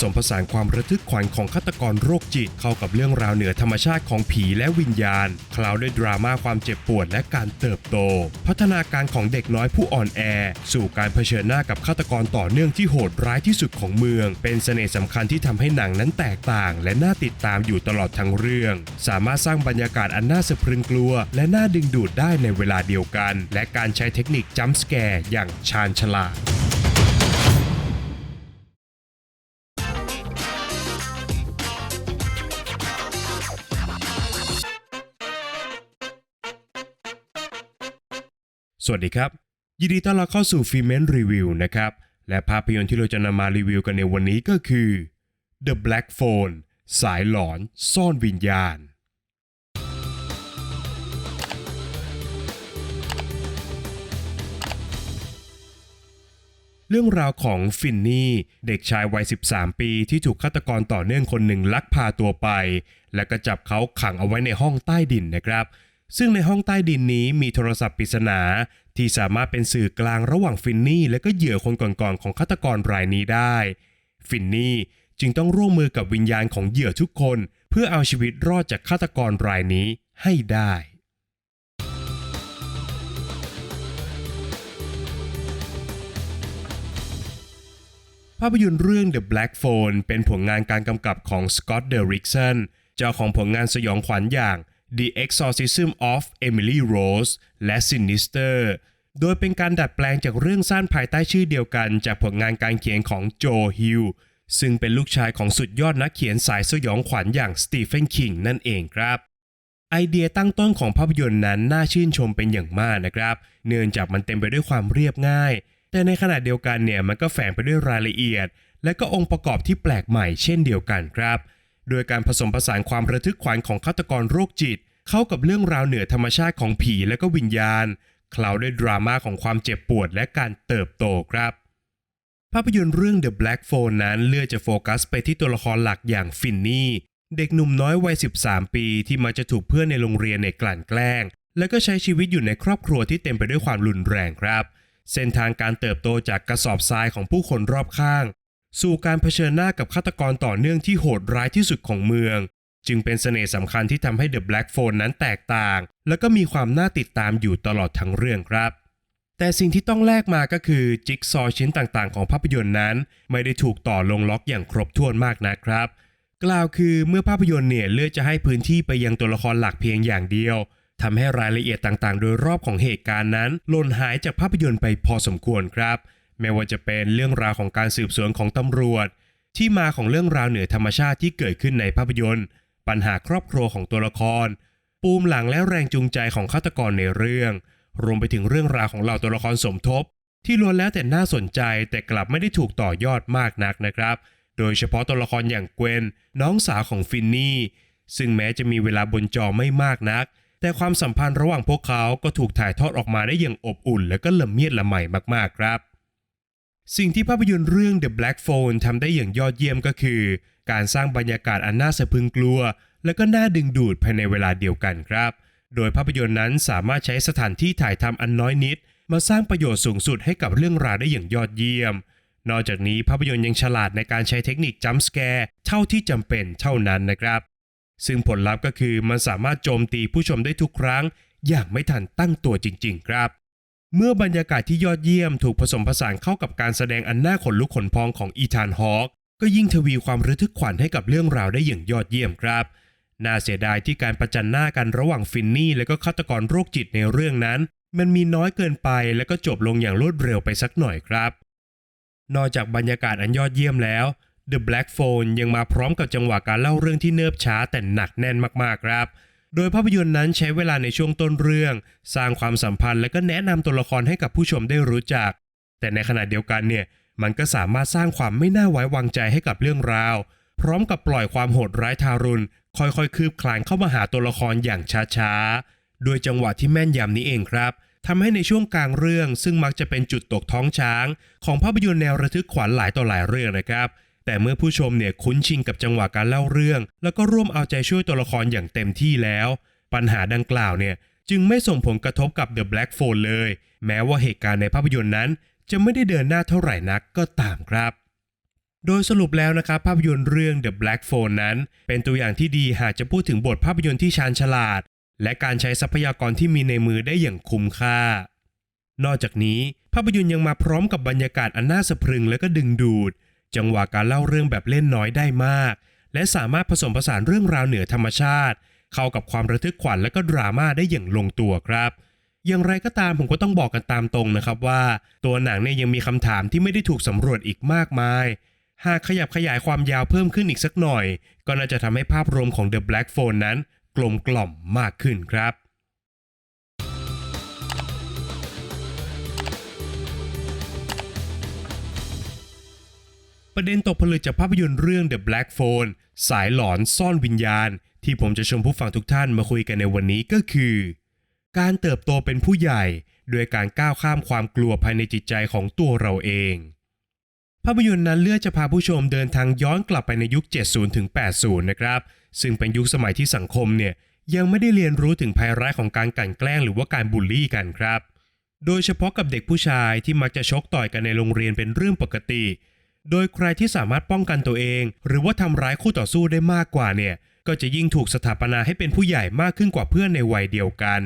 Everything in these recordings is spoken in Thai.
สมผสานความระทึกขวัญของฆาตกรโรคจิตเข้ากับเรื่องราวเหนือธรรมชาติของผีและวิญญาณ คลาวด้วยดราม่าความเจ็บปวดและการเติบโต พัฒนาการของเด็กน้อยผู้อ่อนแอ สู่การเผชิญหน้ากับฆาตกรต่อเนื่องที่โหดร้ายที่สุดของเมือง เป็นเสน่ห์สำคัญที่ทำให้หนังนั้นแตกต่าง และน่าติดตามอยู่ตลอดทั้งเรื่อง สามารถสร้างบรรยากาศอันน่าสะพรึงกลัว และน่าดึงดูดได้ในเวลาเดียวกัน และการใช้เทคนิคจัมป์สแกร์อย่างชาญฉลาด สวัสดีครับ ยินดีต้อนรับเข้าสู่ฟิเมนรีวิวนะครับ และภาพยนตร์ที่เราจะนำมารีวิวกันในวันนี้ก็คือ The Black Phone สายหลอนซ่อนวิญญาณ เรื่องราวของฟินนี่ เด็กชายวัย 13 ปีที่ถูกฆาตกรต่อเนื่องคนหนึ่งลักพาตัวไป และก็จับเขาขังเอาไว้ในห้องใต้ดินนะครับซึ่งในห้องใต้ดินนี้มีโทรศัพท์ปริศนา ที่สามารถเป็นสื่อกลางระหว่างฟินนี่และก็เหยื่อคนก่อนๆของฆาตกรรายนี้ได้ ฟินนี่จึงต้องร่วมมือกับวิญญาณของเหยื่อทุกคน เพื่อเอาชีวิตรอดจากฆาตกรรายนี้ให้ได้ภาพยนตร์เรื่อง The Black Phone เป็นผลงานการกำกับของ Scott Derrickson เจ้าของผลงานสยองขวัญอย่าง The Exorcism of Emily Rose และ Sinister โดยเป็นการดัดแปลงจากเรื่องสั้นภายใต้ชื่อเดียวกันจากผลงานการเขียนของโจฮิลซึ่งเป็นลูกชายของสุดยอดนักเขียนสายสยองขวัญอย่างสตีเฟนคิงนั่นเองครับ ไอเดียตั้งต้นของภาพยนตร์นั้นน่าชื่นชมเป็นอย่างมากนะครับ เนื่องจากมันเต็มไปด้วยความเรียบง่าย แต่ในขณะเดียวกันเนี่ยมันก็แฝงไปด้วยรายละเอียด และก็องค์ประกอบที่แปลกใหม่เช่นเดียวกันครับ โดยการผสมผสานความระทึกขวัญของฆาตกรโรคจิต เข้ากับเรื่องราวเหนือธรรมชาติของผีและก็วิญญาณ เคล้าด้วยดราม่าของความเจ็บปวดและการเติบโตครับ ภาพยนตร์เรื่อง The Black Phone นั้นเลือกจะโฟกัสไปที่ตัวละครหลักอย่างฟินนี่ เด็กหนุ่มน้อยวัย 13 ปีที่มักจะถูกเพื่อนในโรงเรียนในกลั่นแกล้ง และก็ใช้ชีวิตอยู่ในครอบครัวที่เต็มไปด้วยความรุนแรงครับ เส้นทางการเติบโตจากกระสอบทรายของผู้คนรอบข้าง สู่การเผชิญหน้ากับฆาตกรต่อเนื่องที่โหดร้ายที่สุดของเมือง จึงเป็นเสน่ห์สำคัญที่ทำให้ The Black Phone นั้นแตกต่าง และก็มีความน่าติดตามอยู่ตลอดทั้งเรื่องครับ แต่สิ่งที่ต้องแลกมาก็คือจิ๊กซอว์ชิ้นต่างๆ ของภาพยนตร์นั้น ไม่ได้ถูกต่อลงล็อกอย่างครบถ้วนมากนะครับ กล่าวคือเมื่อภาพยนตร์เนี่ยเลือกจะให้พื้นที่ไปยังตัวละครหลักเพียงอย่างเดียวทำให้รายละเอียดต่างๆ โดยรอบของเหตุการณ์นั้นหล่นหายจากภาพยนตร์ไปพอสมควรครับ ไม่ว่าจะเป็นเรื่องราวของการสืบสวนของตำรวจ ที่มาของเรื่องราวเหนือธรรมชาติที่เกิดขึ้นในภาพยนตร์ ปัญหาครอบครัวของตัวละคร ปูมหลังและแรงจูงใจของฆาตกรในเรื่อง รวมไปถึงเรื่องราวของเหล่าตัวละครสมทบ ที่ล้วนแล้วแต่น่าสนใจแต่กลับไม่ได้ถูกต่อยอดมากนักนะครับ โดยเฉพาะตัวละครอย่างเกวนน้องสาวของฟินนี่ซึ่งแม้จะมีเวลาบนจอไม่มากนัก แต่ความสัมพันธ์ระหว่างพวกเขาก็ถูกถ่ายทอดออกมาได้อย่างอบอุ่น และก็ละเมียดละไมมากๆครับ สิ่งที่ภาพยนตร์เรื่อง The Black Phone ทำได้อย่างยอดเยี่ยมก็คือ การสร้างบรรยากาศอันน่าสะพึงกลัว และก็น่าดึงดูดภายในเวลาเดียวกันครับ โดยภาพยนตร์นั้นสามารถใช้สถานที่ถ่ายทำอันน้อยนิด มาสร้างประโยชน์สูงสุดให้กับเรื่องราวได้อย่างยอดเยี่ยม นอกจากนี้ภาพยนตร์ยังฉลาดในการใช้เทคนิคจัมป์แกร์เท่าที่จำเป็นเท่านั้นนะครับ ซึ่งผลลัพธ์ก็คือมันสามารถโจมตีผู้ชมได้ทุกครั้ง อย่างไม่ทันตั้งตัวจริง ๆ ครับ เมื่อบรรยากาศที่ยอดเยี่ยมถูกผสมผสานเข้ากับการแสดงอันน่าขนลุกขนพองของอีธานฮอคก็ยิ่งทวีความระทึกขวัญให้กับเรื่องราวได้อย่างยอดเยี่ยมครับ น่าเสียดายที่การประจันหน้ากันระหว่างฟินนี่และก็ฆาตกรโรคจิตในเรื่องนั้น มันมีน้อยเกินไปและก็จบลงอย่างรวดเร็วไปสักหน่อยครับ นอกจากบรรยากาศอันยอดเยี่ยมแล้ว The Black Phone ยังมาพร้อมกับจังหวะการเล่าเรื่องที่เนิบช้าแต่หนักแน่นมากๆครับ โดยภาพยนตร์นั้นใช้เวลาในช่วงต้นเรื่อง สร้างความสัมพันธ์และก็แนะนำตัวละครให้กับผู้ชมได้รู้จัก แต่ในขณะเดียวกันเนี่ยมันก็สามารถสร้างความไม่น่าไว้วางใจให้กับเรื่องราว พร้อมกับปล่อยความโหดร้ายทารุณ ค่อยๆ คืบคลานเข้ามาหาตัวละครอย่างช้าๆ โดยจังหวะที่แม่นยำนี้เองครับทำให้ในช่วงกลางเรื่องซึ่งมักจะเป็นจุดตกท้องช้าง ของภาพยนตร์แนวระทึกขวัญหลายต่อหลายเรื่องนะครับ แต่เมื่อผู้ชมเนี่ยคุ้นชินกับจังหวะการเล่าเรื่อง แล้วก็ร่วมเอาใจช่วยตัวละครอย่างเต็มที่แล้ว ปัญหาดังกล่าวเนี่ยจึงไม่ส่งผลกระทบกับ The Black Phone เลย แม้ว่าเหตุการณ์ในภาพยนตร์นั้น จะไม่ได้เดินหน้าเท่าไหร่นักก็ตามครับ โดยสรุปแล้วนะครับภาพยนตร์เรื่อง The Black Phone นั้น เป็นตัวอย่างที่ดีหากจะพูดถึงบทภาพยนตร์ที่ชาญฉลาด และการใช้ทรัพยากรที่มีในมือได้อย่างคุ้มค่า นอกจากนี้ภาพยนตร์ยังมาพร้อมกับบรรยากาศอันน่าสะพรึงและก็ดึงดูด จังหวะการเล่าเรื่องแบบเล่นน้อยได้มาก และสามารถผสมผสานเรื่องราวเหนือธรรมชาติ เข้ากับความระทึกขวัญและก็ดราม่าได้อย่างลงตัวครับ อย่างไรก็ตามผมก็ต้องบอกกันตามตรงนะครับว่า ตัวหนังเนี่ยยังมีคำถามที่ไม่ได้ถูกสำรวจอีกมากมาย หากขยับขยายความยาวเพิ่มขึ้นอีกสักหน่อย ก็น่าจะทำให้ภาพรวมของ The Black Phone นั้น กลมกล่อมมากขึ้นครับ ประเด็นตกผลึกจากภาพยนตร์เรื่อง The Black Phone สายหลอนซ่อนวิญญาณ ที่ผมจะชวนผู้ฟังทุกท่านมาคุยกันในวันนี้ก็คือ การเติบโตเป็นผู้ใหญ่ โดยการก้าวข้ามความกลัวภายในจิตใจของตัวเราเอง ภาพยนตร์นั้นเลือกจะพาผู้ชมเดินทางย้อนกลับไปในยุค 70ถึง80 นะครับ ซึ่งเป็นยุคสมัยที่สังคมเนี่ยยังไม่ได้เรียนรู้ถึงภัยร้ายของการกลั่นแกล้งหรือว่าการบูลลี่กันครับ โดยเฉพาะกับเด็กผู้ชายที่มักจะชกต่อยกันในโรงเรียนเป็นเรื่องปกติ โดยใครที่สามารถป้องกันตัวเอง หรือว่าทำร้ายคู่ต่อสู้ได้มากกว่าเนี่ย ก็จะยิ่งถูกสถาปนาให้เป็นผู้ใหญ่มากขึ้นกว่าเพื่อนในวัยเดียวกัน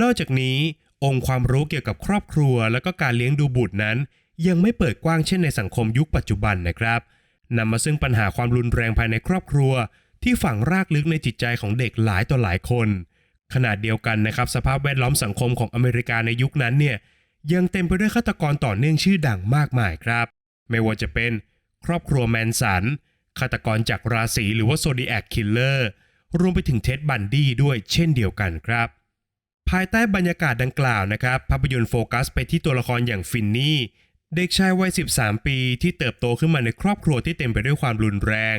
นอกจากนี้ องค์ความรู้เกี่ยวกับครอบครัว และก็การเลี้ยงดูบุตรนั้น ยังไม่เปิดกว้างเช่นในสังคมยุคปัจจุบันนะครับนำมาซึ่งปัญหาความรุนแรงภายในครอบครัว ที่ฝังรากลึกในจิตใจของเด็กหลายต่อหลายคนขนาดเดียวกันนะครับสภาพแวดล้อมสังคมของอเมริกาในยุคนั้นเนี่ยยังเต็มไปด้วยฆาตกรต่อเนื่องชื่อดังมากมายครับ ไม่ว่าจะเป็นครอบครัวแมนสันฆาตกรจากราศีหรือว่าโซดิแอคคิลเลอร์รวมไปถึงเท็ดบันดี้ด้วยเช่นเดียวกันครับ ภายใต้บรรยากาศดังกล่าวนะครับ ภาพยนตร์โฟกัสไปที่ตัวละครอย่างฟินนี่ เด็กชายวัย 13 ปีที่เติบโตขึ้นมาในครอบครัวที่เต็มไปด้วยความรุนแรง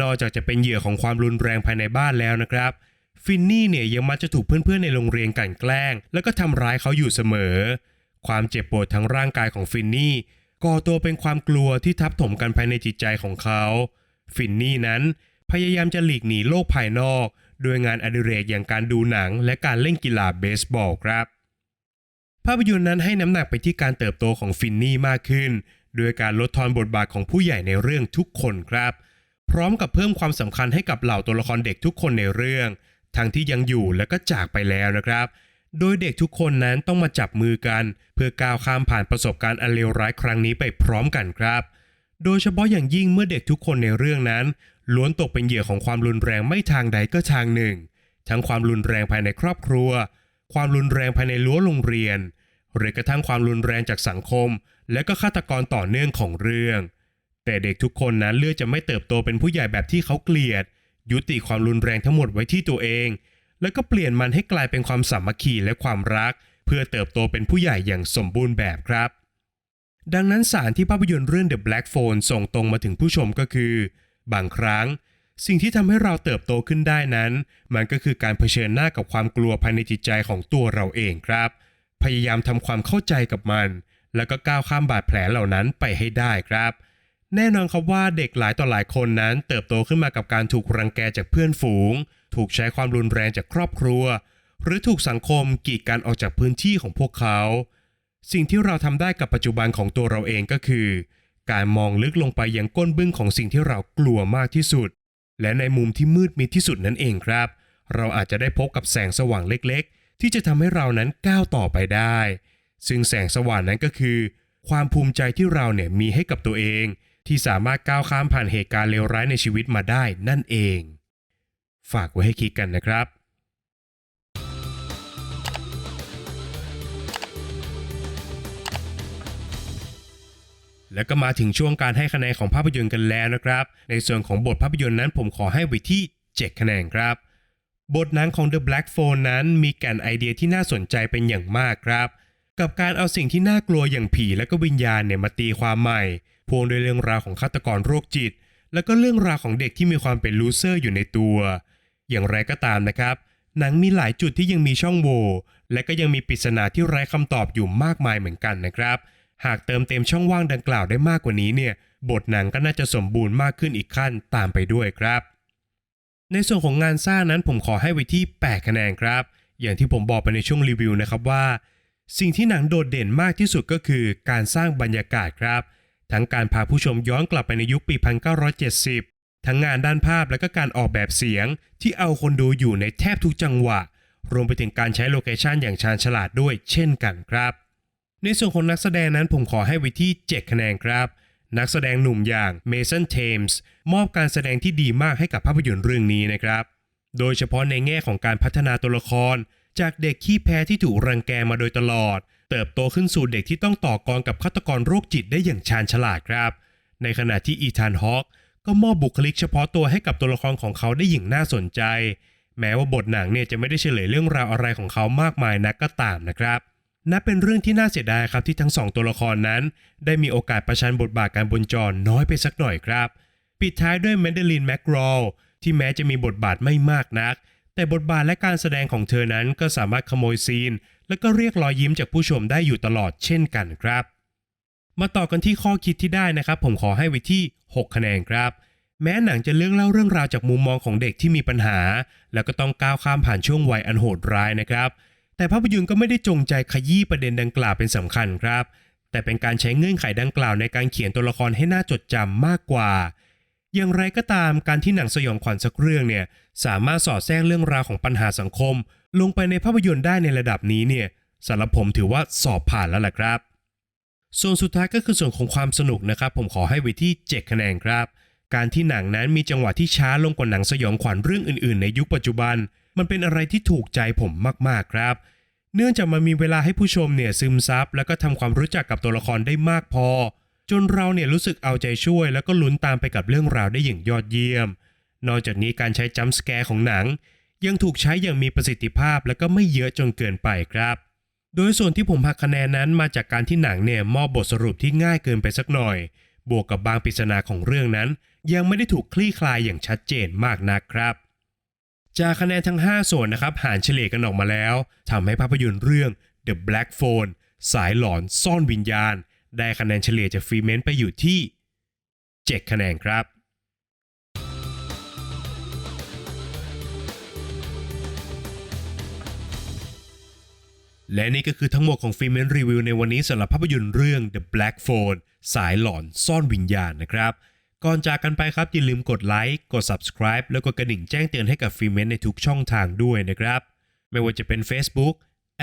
นอกจากจะเป็นเหยื่อของความรุนแรงภายในบ้านแล้วนะครับ ฟินนี่เนี่ยยังมักจะถูกเพื่อนๆในโรงเรียนกลั่นแกล้ง แล้วก็ทำร้ายเขาอยู่เสมอ ความเจ็บปวดทั้งร่างกายของฟินนี่ ก่อตัวเป็นความกลัวที่ทับถมกันภายในจิตใจของเขา ฟินนี่นั้นพยายามจะหลีกหนีโลกภายนอกโดยงานอดิเรกอย่างการดูหนังและการเล่นกีฬาเบสบอลครับ ภาพยนตร์นั้นให้น้ำหนักไปที่การเติบโตของฟินนี่มากขึ้น โดยการลดทอนบทบาทของผู้ใหญ่ในเรื่องทุกคนครับ พร้อมกับเพิ่มความสำคัญให้กับเหล่าตัวละครเด็กทุกคนในเรื่อง ทั้งที่ยังอยู่และก็จากไปแล้วนะครับ โดยเด็กทุกคนนั้นต้องมาจับมือกัน เพื่อก้าวข้ามผ่านประสบการณ์อันเลวร้ายครั้งนี้ไปพร้อมกันครับ โดยเฉพาะอย่างยิ่งเมื่อเด็กทุกคนในเรื่องนั้น ล้วนตกเป็นเหยื่อของความรุนแรงไม่ทางใดก็ทางหนึ่ง ทั้งความรุนแรงภายในครอบครัว ความรุนแรงภายในรั้วโรงเรียน หรือกระทั่งความรุนแรงจากสังคม และก็ฆาตกรต่อเนื่องของเรื่อง แต่เด็กทุกคนนั้นเลือกจะไม่เติบโตเป็นผู้ใหญ่แบบที่เขาเกลียด ยุติความรุนแรงทั้งหมดไว้ที่ตัวเอง แล้วก็เปลี่ยนมันให้กลายเป็นความสามัคคีและความรัก เพื่อเติบโตเป็นผู้ใหญ่อย่างสมบูรณ์แบบครับ ดังนั้นสารที่ภาพยนตร์เรื่อง The Black Phone ส่งตรงมาถึงผู้ชมก็คือ บางครั้ง สิ่งที่ทำให้เราเติบโตขึ้นได้นั้น มันก็คือการเผชิญหน้ากับความกลัวภายในจิตใจของตัวเราเองครับ พยายามทำความเข้าใจกับมัน แล้วก็ก้าวข้ามบาดแผลเหล่านั้นไปให้ได้ครับแน่นอนครับว่าเด็กหลายต่อหลายคนนั้นเติบโตขึ้นมากับการถูกรังแกจากเพื่อนฝูง ถูกใช้ความรุนแรงจากครอบครัว หรือถูกสังคมกีดกันออกจากพื้นที่ของพวกเขา สิ่งที่เราทำได้กับปัจจุบันของตัวเราเองก็คือ การมองลึกลงไปยังก้นบึ้งของสิ่งที่เรากลัวมากที่สุด และในมุมที่มืดมิดที่สุดนั่นเองครับ เราอาจจะได้พบกับแสงสว่างเล็กๆ ที่จะทำให้เรานั้นก้าวต่อไปได้ ซึ่งแสงสว่างนั้นก็คือ ความภูมิใจที่เราเนี่ยมีให้กับตัวเองที่สามารถก้าวข้ามผ่านเหตุการณ์เลวร้ายในชีวิตมาได้นั่นเอง ฝากไว้ให้คิดกันนะครับแล้วก็มาถึงช่วงการให้คะแนนของภาพยนตร์กันแล้วนะครับ ในส่วนของบทภาพยนตร์นั้นผมขอให้ไว้ที่ 7 คะแนนครับ บทหนังของ The Black Phone นั้นมีแก่นไอเดียที่น่าสนใจเป็นอย่างมากครับ กับการเอาสิ่งที่น่ากลัวอย่างผีและก็วิญญาณเนี่ยมาตีความใหม่ พวงด้วยเรื่องราวของฆาตกรโรคจิต แล้วก็เรื่องราวของเด็กที่มีความเป็นลูเซอร์อยู่ในตัว อย่างไรก็ตามนะครับ หนังมีหลายจุดที่ยังมีช่องโหว่และก็ยังมีปริศนาที่ไร้คำตอบอยู่มากมายเหมือนกันนะครับ หากเติมเต็มช่องว่างดังกล่าวได้มากกว่านี้เนี่ย บทหนังก็น่าจะสมบูรณ์มากขึ้นอีกขั้นตามไปด้วยครับ ในส่วนของงานสร้างนั้นผมขอให้ไว้ที่ 8 คะแนนครับ อย่างที่ผมบอกไปในช่วงรีวิวนะครับว่า สิ่งที่หนังโดดเด่นมากที่สุดก็คือการสร้างบรรยากาศครับ ทั้งการพาผู้ชมย้อนกลับไปในยุคปี 1970 ทั้งงานด้านภาพและก็การออกแบบเสียงที่เอาคนดูอยู่ในแทบทุกจังหวะ รวมไปถึงการใช้โลเคชันอย่างชาญฉลาดด้วยเช่นกันครับ ในส่วนของนักแสดงนั้นผมขอให้ไว้ที่ 7 คะแนนครับ นักแสดงหนุ่มอย่างเมสันเทมส์มอบการแสดงที่ดีมากให้กับภาพยนตร์เรื่องนี้นะครับ โดยเฉพาะในแง่ของการพัฒนาตัวละคร จากเด็กขี้แพ้ที่ถูกรังแกมาโดยตลอด เติบโตขึ้นสู่เด็กที่ต้องต่อกรกับฆาตกรโรคจิตได้อย่างชาญฉลาดครับ ในขณะที่อีธานฮอค ก็มอบบุคลิกเฉพาะตัวให้กับตัวละครของเขาได้อย่างน่าสนใจ แม้ว่าบทหนังเนี่ยจะไม่ได้เฉลยเรื่องราวอะไรของเขามากมายนักก็ตามนะครับนับเป็นเรื่องที่น่าเสียดายครับที่ทั้งสองตัวละครนั้น ได้มีโอกาสประชันบทบาทการบนจอน้อยไปสักหน่อยครับ ปิดท้ายด้วยแมนเดลินแมกรอลที่แม้จะมีบทบาทไม่มากนัก แต่บทบาทและการแสดงของเธอนั้นก็สามารถขโมยซีน และก็เรียกรอยยิ้มจากผู้ชมได้อยู่ตลอดเช่นกันครับ มาต่อกันที่ข้อคิดที่ได้นะครับ ผมขอให้ไว้ที่ 6 คะแนนครับ แม้หนังจะเรื่องเล่าเรื่องราวจากมุมมองของเด็กที่มีปัญหา แล้วก็ต้องก้าวข้ามผ่านช่วงวัยอันโหดร้ายนะครับ แต่ภาพยนตร์ก็ไม่ได้จงใจขยี้ประเด็นดังกล่าวเป็นสำคัญครับ แต่เป็นการใช้เงื่อนไขดังกล่าวในการเขียนตัวละครให้น่าจดจำมากกว่า อย่างไรก็ตามการที่หนังสยองขวัญสักเรื่องเนี่ยสามารถสอดแทรกเรื่องราวของปัญหาสังคม ลงไปในภาพยนตร์ได้ในระดับนี้เนี่ยสำหรับผมถือว่าสอบผ่านแล้วล่ะครับ ส่วนสุดท้ายก็คือส่วนของความสนุกนะครับ ผมขอให้ไว้ที่ 7 คะแนนครับ การที่หนังนั้นมีจังหวะที่ช้าลงกว่าหนังสยองขวัญเรื่องอื่น ๆ ในยุคปัจจุบัน มันเป็นอะไรที่ถูกใจผมมากๆครับ เนื่องจากมันมีเวลาให้ผู้ชมเนี่ยซึมซับแล้วก็ทำความรู้จักกับตัวละครได้มากพอ จนเราเนี่ยรู้สึกเอาใจช่วย แล้วก็ลุ้นตามไปกับเรื่องราวได้อย่างยอดเยี่ยม นอกจากนี้การใช้จัมป์สแกร์ของหนัง ยังถูกใช้อย่างมีประสิทธิภาพและก็ไม่เยอะจนเกินไปครับ โดยส่วนที่ผมหักคะแนนนั้นมาจากการที่หนังเนี่ยมอบบทสรุปที่ง่ายเกินไปสักหน่อย บวกกับบางปริศนาของเรื่องนั้น ยังไม่ได้ถูกคลี่คลายอย่างชัดเจนมากนักครับ จากคะแนนทั้ง 5 ส่วนนะครับหารเฉลี่ยกันออกมาแล้วทำให้ภาพยนตร์เรื่อง The Black Phone สายหลอนซ่อนวิญญาณ ได้คะแนนเฉลี่ยจากฟรีเมนต์ไปอยู่ที่ 7 คะแนนครับ และนี่ก็คือทั้งหมดของฟิล์มเมนรีวิวในวันนี้สำหรับภาพยนตร์เรื่อง The Black Phone สายหลอนซ่อนวิญญาณนะครับ ก่อนจากกันไปครับอย่าลืมกดไลค์กด subscribe แล้วก็กระดิ่งแจ้งเตือนให้กับฟิล์มเมนในทุกช่องทางด้วยนะครับ ไม่ว่าจะเป็น Facebook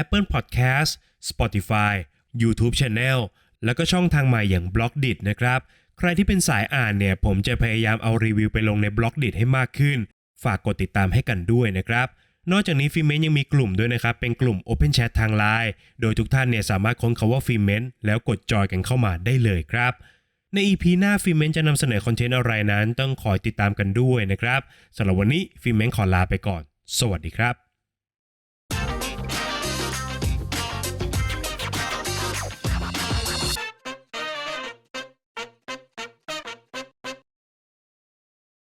Apple Podcast Spotify YouTube Channel แล้วก็ช่องทางใหม่อย่าง b l o g d i t นะครับ ใครที่เป็นสายอ่านเนี่ย ผมจะพยายามเอารีวิวไปลงใน b l o g d i t ให้มากขึ้น ฝากกดติดตามให้กันด้วยนะครับ นอกจากนี้ฟิเมนยังมีกลุ่มด้วยนะครับ เป็นกลุ่ม Open Chat ทางไลน์โดยทุกท่านเนี่ยสามารถค้นคาว่าฟิเมนแล้วกดจอยกันเข้ามาได้เลยครับ ใน EP หน้าฟิเมนจะนำเสนอคอนเทนต์อะไรนั้น ต้องคอยติดตามกันด้วยนะครับสำหรับวันนี้ฟิเมนขอลาไปก่อน สวัสดีครับ